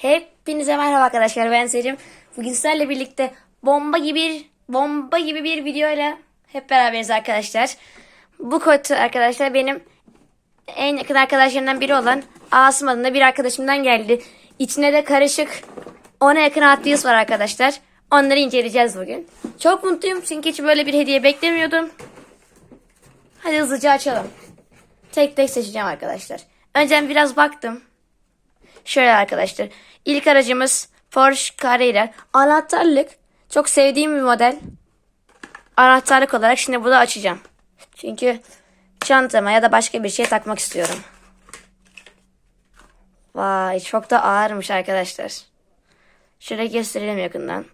Hepinize merhaba arkadaşlar ben Selim. Bugün sizlerle birlikte bomba gibi bomba gibi bir videoyla hep beraberiz arkadaşlar. Bu kod arkadaşlar benim en yakın arkadaşlarımdan biri olan Asım adında bir arkadaşımdan geldi. İçine de karışık ona yakın Wheels var arkadaşlar. Onları inceleyeceğiz bugün. Çok mutluyum çünkü hiç böyle bir hediye beklemiyordum. Hadi hızlıca açalım. Tek tek seçeceğim arkadaşlar. Önceden biraz baktım. Şöyle arkadaşlar. İlk aracımız Porsche Carrera. Anahtarlık. Çok sevdiğim bir model. Anahtarlık olarak şimdi bunu açacağım. Çünkü çantama ya da başka bir şey takmak istiyorum. Vay çok da ağırmış arkadaşlar. Şöyle gösterelim yakından.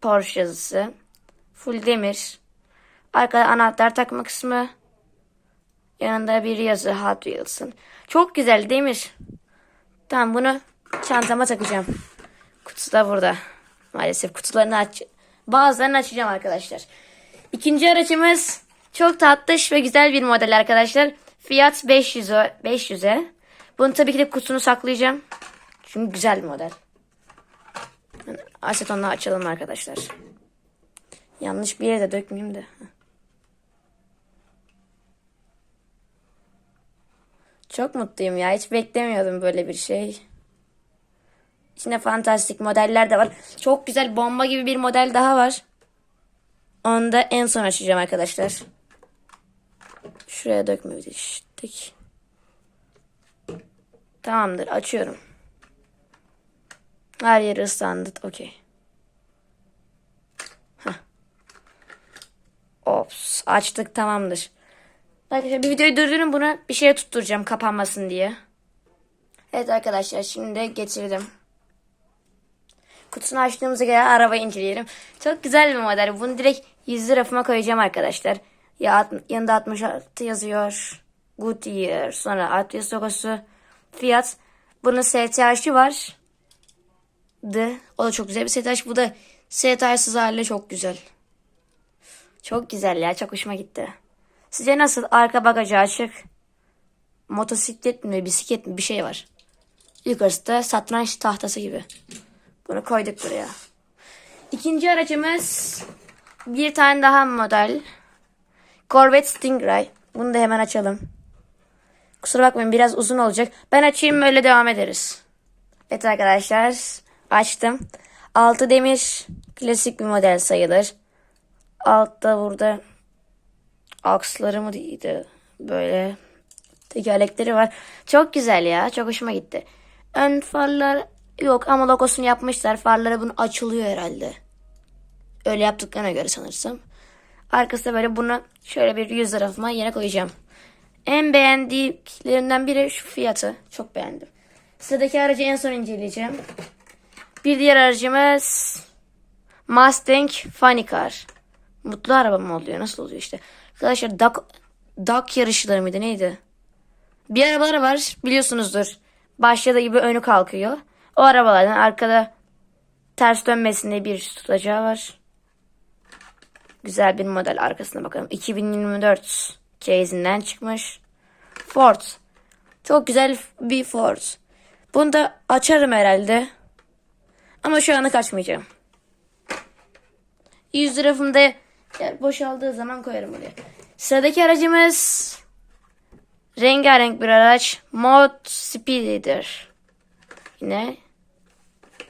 Porsche yazısı. Full demir. Arkada anahtar takma kısmı. Yanında bir yazı Hot Wheels'ın. Çok güzel demir. Tamam bunu çantama takacağım. Kutusu da burada. Maalesef kutularını aç bazılarını açacağım arkadaşlar. İkinci aracımız çok tatlış ve güzel bir model arkadaşlar. Fiyat 500'e 500'e. Bunu tabii ki de kutusunu saklayacağım. Çünkü güzel bir model. Asetonla açalım arkadaşlar. Yanlış bir yere de dökmeyeyim de. Çok mutluyum ya. Hiç beklemiyordum böyle bir şey. İçinde fantastik modeller de var. Çok güzel bomba gibi bir model daha var. Onu da en son açacağım arkadaşlar. Şuraya dökmemiştik. Tamamdır. Açıyorum. Her yeri ıslandı. Okey. Ops. Açtık. Tamamdır. Arkadaşlar bir videoyu durdurun buna bir şeye tutturacağım kapanmasın diye. Evet arkadaşlar şimdi getirdim. Kutusunu açtığımıza göre arabayı inceleyelim. Çok güzel bir model. Bunu direkt 100 rafıma koyacağım arkadaşlar. Ya, yanında 66 yazıyor. Goodyear. Sonra Atlas logosu. Fiyat. Bunun STH'ı var. D. O da çok güzel bir STH. Bu da STH'sız haliyle çok güzel. Çok güzel ya. Çok hoşuma gitti. Sizce nasıl? Arka bagajı açık. Motosiklet mi, bisiklet mi bir şey var. Yukarısı da satranç tahtası gibi. Bunu koyduk buraya. İkinci aracımız bir tane daha model. Corvette Stingray. Bunu da hemen açalım. Kusura bakmayın biraz uzun olacak. Ben açayım öyle devam ederiz. Evet arkadaşlar açtım. Altı demir klasik bir model sayılır. Altta burada aksları mı değildi? Böyle tekerlekleri var. Çok güzel ya. Çok hoşuma gitti. Ön farlar yok ama logosunu yapmışlar. Farları bunu açılıyor herhalde. Öyle yaptıklarına göre sanırsam. Arkasında böyle bunu şöyle bir yüz tarafıma yere koyacağım. En beğendiklerinden biri şu fiyatı. Çok beğendim. Sıradaki aracı en son inceleyeceğim. Bir diğer aracımız Mustang Funny Car. Mutlu araba mı oluyor? Nasıl oluyor işte? Arkadaşlar dak, dak yarışları mıydı neydi? Bir arabalar var biliyorsunuzdur. Başladığı gibi önü kalkıyor. O arabalardan arkada ters dönmesinde bir tutacağı var. Güzel bir model arkasına bakalım. 2024 case'inden çıkmış. Ford. Çok güzel bir Ford. Bunu da açarım herhalde. Ama şu anlık açmayacağım. 100 tarafımda yer boşaldığı zaman koyarım oraya. Sıradaki aracımız rengarenk bir araç. Mod Speeder. Yine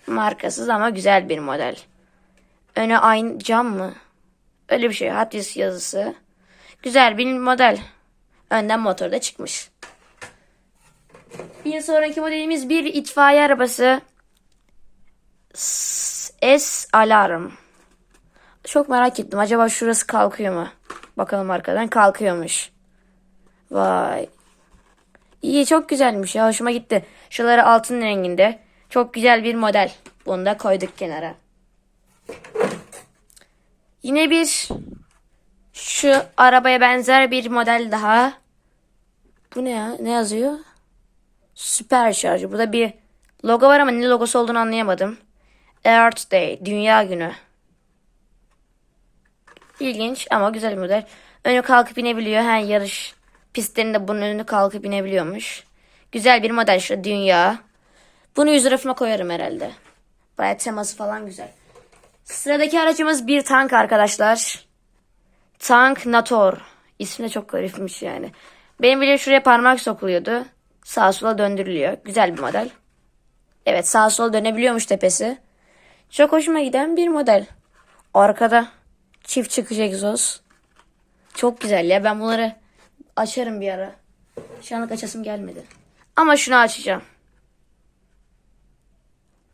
markasız ama güzel bir model. Önü aynı cam mı? Öyle bir şey. Wheels yazısı. Güzel bir model. Önden motor da çıkmış. Bir sonraki modelimiz bir itfaiye arabası. S Alarm. Çok merak ettim. Acaba şurası kalkıyor mu? Bakalım arkadan kalkıyormuş. Vay. İyi çok güzelmiş ya. Hoşuma gitti. Şuraları altın renginde. Çok güzel bir model. Bunu da koyduk kenara. Yine bir şu arabaya benzer bir model daha. Bu ne ya? Ne yazıyor? Süper şarjı. Burada bir logo var ama ne logosu olduğunu anlayamadım. Earth Day. Dünya günü. İlginç ama güzel bir model. Önü kalkıp inebiliyor. Her yarış pistlerinde bunun önü kalkıp inebiliyormuş. Güzel bir model şu dünya. Bunu yüz rafıma koyarım herhalde. Baya teması falan güzel. Sıradaki aracımız bir tank arkadaşlar. Tank Nator. İsmi de çok garipmiş yani. Benim bile şuraya parmak sokuluyordu. Sağa sola döndürülüyor. Güzel bir model. Evet sağa sola dönebiliyormuş tepesi. Çok hoşuma giden bir model. Arkada çift çıkış egzoz. Çok güzel ya. Ben bunları açarım bir ara. Şu anlık açasım gelmedi. Ama şunu açacağım.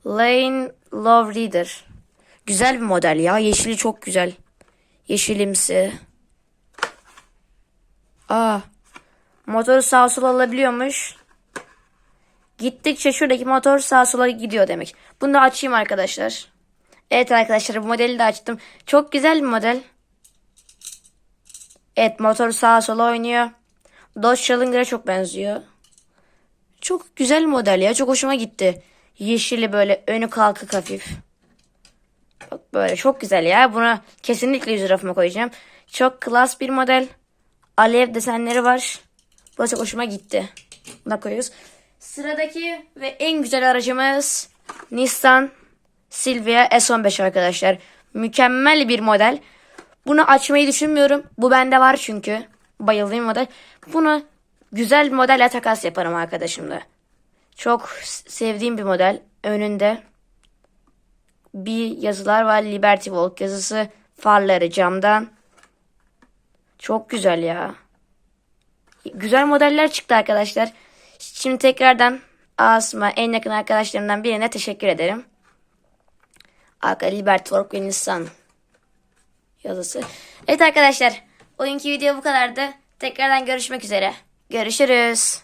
Lane Love Reader. Güzel bir model ya. Yeşili çok güzel. Yeşilimsi. Aa. Motoru sağa sola alabiliyormuş. Gittikçe şuradaki motor sağa sola gidiyor demek. Bunu da açayım arkadaşlar. Evet arkadaşlar bu modeli de açtım. Çok güzel bir model. Evet motor sağa sola oynuyor. Dodge Challenger'a çok benziyor. Çok güzel model ya. Çok hoşuma gitti. Yeşili böyle önü kalkık hafif. Bak böyle çok güzel ya. Buna kesinlikle yüz rafıma koyacağım. Çok klas bir model. Alev desenleri var. Bu çok hoşuma gitti. Buna koyuyoruz. Sıradaki ve en güzel aracımız Nissan Silvia S15 arkadaşlar. Mükemmel bir model. Bunu açmayı düşünmüyorum. Bu bende var çünkü. Bayıldığım model. Bunu güzel bir modelle takas yaparım arkadaşımla. Çok sevdiğim bir model. Önünde bir yazılar var. Liberty Walk yazısı. Farları camdan. Çok güzel ya. Güzel modeller çıktı arkadaşlar. Şimdi tekrardan Asma en yakın arkadaşlarımdan birine teşekkür ederim. Arka Liberty Walk ve Nissan yazısı. Evet arkadaşlar. Oyunki video bu kadardı. Tekrardan görüşmek üzere. Görüşürüz.